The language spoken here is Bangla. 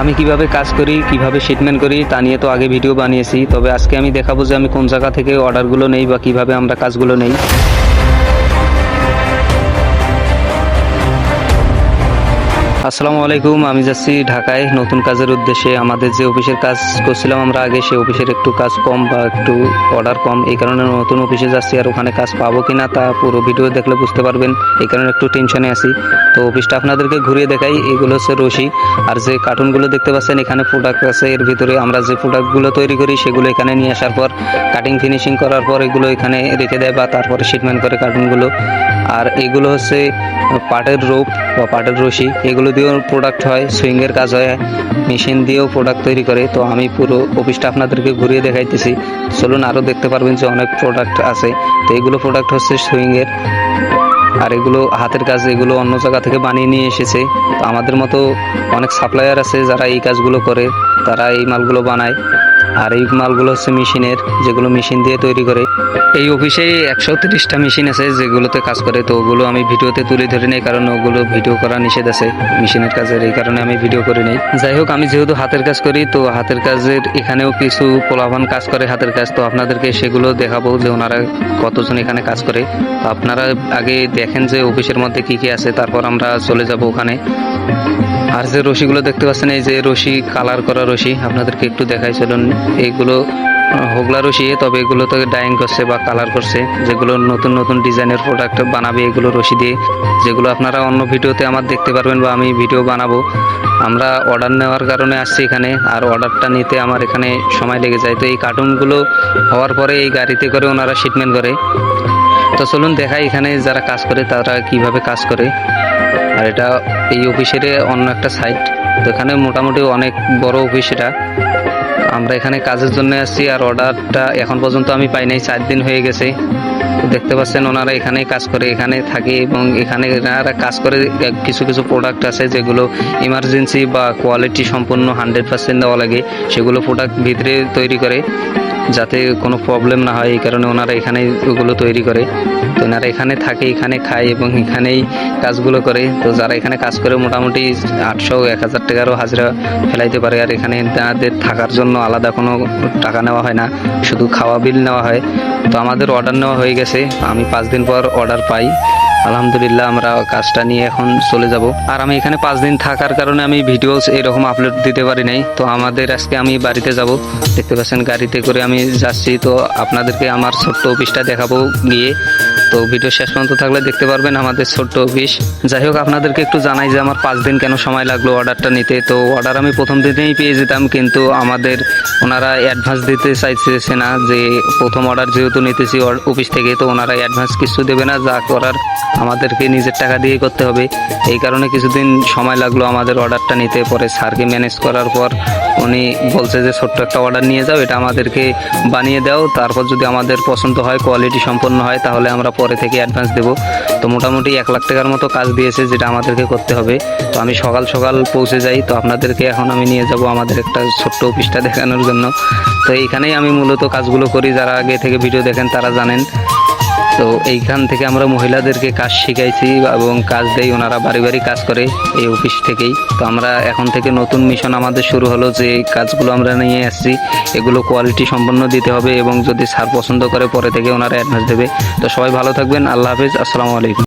আমি কীভাবে কাজ করি, কীভাবে শিটমেন্ট করি, তা নিয়ে তো আগে ভিডিও বানিয়েছি। তবে আজকে আমি দেখাবো যে আমি কোন জায়গা থেকে অর্ডারগুলো নেই বা কীভাবে আমরা কাজগুলো নেই। আসসালামু আলাইকুম, আমি যাচ্ছি ঢাকায়। নতুন কাজের উদ্দেশ্যে আমাদের যে অফিসের কাজ করছিলাম আমরা আগে, সেই অফিসের একটু কাজ কম বা একটু অর্ডার কম। এই কারণে নতুন অফিসে যাচ্ছি আর ওখানে কাজ পাবো কিনা তা পুরো ভিডিও দেখলে বুঝতে পারবেন। এই কারণে একটু টেনশনে আছি। তো অফিসটা আপনাদেরকে ঘুরিয়ে দেখাই, এগুলো হচ্ছে রশি। আর যে কার্টুনগুলো দেখতে পাচ্ছেন, এখানে প্রোডাক্ট আছে। এর ভিতরে আমরা যে প্রোডাক্টগুলো তৈরি করি, সেগুলো এখানে নিয়ে আসার পর কাটিং ফিনিশিং করার পর এগুলো এখানে রেখে দেয় বা তারপরে শিটমেন্ট করে কার্টুনগুলো আর এগুলো হচ্ছে পাটের রোপ বা পাটের রশি। এগুলো দিয়েও প্রোডাক্ট হয় সুইংয়ের কাজ হয় মেশিন দিয়েও প্রোডাক্ট তৈরি করে, তো আমি পুরো অফিসটা আপনাদেরকে ঘুরিয়ে দেখাইতেছি। চলুন আরও দেখতে পারবেন যে অনেক প্রোডাক্ট আছে। তো এগুলো প্রোডাক্ট হচ্ছে সুইংয়ের আর এগুলো হাতের কাজ, এগুলো অন্য জায়গা থেকে বানিয়ে নিয়ে এসেছে। আমাদের মতো অনেক সাপ্লায়ার আছে যারা এই কাজগুলো করে, তারা এই মালগুলো বানায়। আর এই মালগুলো হচ্ছে মেশিনের, যেগুলো মেশিন দিয়ে তৈরি করে। এই অফিসে একশো তিরিশটা মেশিন আছে যেগুলোতে কাজ করে, তো ওগুলো আমি ভিডিওতে তুলে ধরে নেই কারণ ওগুলো ভিডিও করা নিষেধ আছে মেশিনের কাজের, এই কারণে আমি ভিডিও করে নেই। যাই হোক, আমি যেহেতু হাতের কাজ করি, তো হাতের কাজের এখানেও কিছু পোলাভান কাজ করে হাতের কাজ, তো আপনাদেরকে সেগুলো দেখাবো যে ওনারা কতজন এখানে কাজ করে। তো আপনারা আগে দেখেন যে অফিসের মধ্যে কি কি আছে, তারপর আমরা চলে যাব ওখানে। আর যে রশিগুলো দেখতে পাচ্ছেন, এই যে রশি, কালার করা রশি, আপনাদেরকে একটু দেখাই, চলুন। এইগুলো হোগলা রশি, তবে এগুলো তো ডাইং করছে বা কালার করছে। যেগুলো নতুন নতুন ডিজাইনের প্রোডাক্ট বানাবে, এগুলো রশি দিয়ে। যেগুলো আপনারা অন্য ভিডিওতে আমার দেখতে পারবেন বা আমি ভিডিও বানাবো। আমরা অর্ডার নেওয়ার কারণে আসছি এখানে, আর অর্ডারটা নিতে আমার এখানে সময় লেগে যায়। তো এই কার্টুনগুলো হওয়ার পরে এই গাড়িতে করে ওনারা শিটমেন্ট করে। তো চলুন দেখাই এখানে যারা কাজ করে, তারা কীভাবে কাজ করে। আর এটা এই অফিসের অন্য একটা সাইট তো এখানে মোটামুটি অনেক বড় অফিস এটা। আমরা এখানে কাজের জন্য আসছি আর অর্ডারটা এখন পর্যন্ত আমি পাই নাই, চার দিন হয়ে গেছে। দেখতে পাচ্ছেন ওনারা এখানেই কাজ করে, এখানে থাকে এবং এখানে এনারা কাজ করে, কিছু কিছু প্রোডাক্ট আছে যেগুলো ইমার্জেন্সি বা কোয়ালিটি সম্পূর্ণ হান্ড্রেড পার্সেন্ট দেওয়া লাগে। সেগুলো প্রোডাক্ট ভিতরে তৈরি করে, যাতে কোনো প্রবলেম না হয়, এই কারণে ওনারা এখানে ওগুলো তৈরি করে। তো এনারা এখানে থাকে, এখানে খায় এবং এখানেই কাজগুলো করে। তো যারা এখানে কাজ করে মোটামুটি আটশো, এক হাজার টাকারও হাজিরা ফেলাইতে পারে। আর এখানে তাদের থাকার জন্য আলাদা কোনো টাকা নেওয়া হয় না, শুধু খাওয়া বিল নেওয়া হয়। তো আমাদের অর্ডার নেওয়া হয়ে গেছে। আমি পাঁচ দিন পর অর্ডার পাই। আলহামদুলিল্লাহ, আমরা কাজটা নিয়ে এখন চলে যাব। আর আমি এখানে পাঁচ দিন থাকার কারণে আমি ভিডিও এরকম আপলোড দিতে পারি নাই। তো আমাদের আজকে আমি বাড়িতে যাব। দেখতে পাচ্ছেন গাড়িতে করে আমি যাচ্ছি। তো আপনাদেরকে আমার ছোট্ট অফিসটা দেখাবো গিয়ে। তো ভিডিও শেষ পর্যন্ত থাকলে দেখতে পারবেন আমাদের ছোট্ট অফিস। যাই হোক, আপনাদেরকে একটু জানাই যে আমার পাঁচ দিন কেন সময় লাগল অর্ডারটা নিতে। তো অর্ডার আমি প্রথম দিনেই পেয়ে যেতাম, কিন্তু আমাদের ওনারা অ্যাডভান্স দিতে চাইছে না যে প্রথম অর্ডার যেহেতু নিতেছি অফিস থেকে, তো ওনারা অ্যাডভান্স কিছু দেবে না, যা করার আমাদেরকে নিজের টাকা দিয়ে করতে হবে। এই কারণে কিছুদিন সময় লাগল আমাদের অর্ডারটা নিতে। পরে স্যারকে ম্যানেজ করার পর উনি বলছে যে, ছোট্ট একটা অর্ডার নিয়ে যাও, এটা আমাদেরকে বানিয়ে দাও। তারপর যদি আমাদের পছন্দ হয় কোয়ালিটি সম্পন্ন হয়, তাহলে আমরা পরে থেকে অ্যাডভান্স দেবো। তো মোটামুটি এক লাখ টাকার মতো কাজ দিয়েছে যেটা আমাদেরকে করতে হবে। তো আমি সকাল সকাল পৌঁছে যাই। তো আপনাদেরকে এখন আমি নিয়ে যাব আমাদের একটা ছোট্ট অফিসটা দেখানোর জন্য। তো এইখানেই আমি মূলত কাজগুলো করি। যারা আগে থেকে ভিডিও দেখেন, তারা জানেন। তো এইখান থেকে আমরা মহিলাদেরকে কাজ শিখাইছি এবং কাজ দেয় ওনারা বাড়ি বাড়ি কাজ করে এই অফিস থেকেই। তো আমরা এখন থেকে নতুন মিশন আমাদের শুরু হলো যে কাজগুলো আমরা নিয়ে আসছি, এগুলো কোয়ালিটি সম্পন্ন দিতে হবে এবং যদি স্যার পছন্দ করে পরে থেকে ওনারা অ্যাডভান্স দেবে। তো সবাই ভালো থাকবেন, আল্লাহ হাফিজ, আসসালামু আলাইকুম।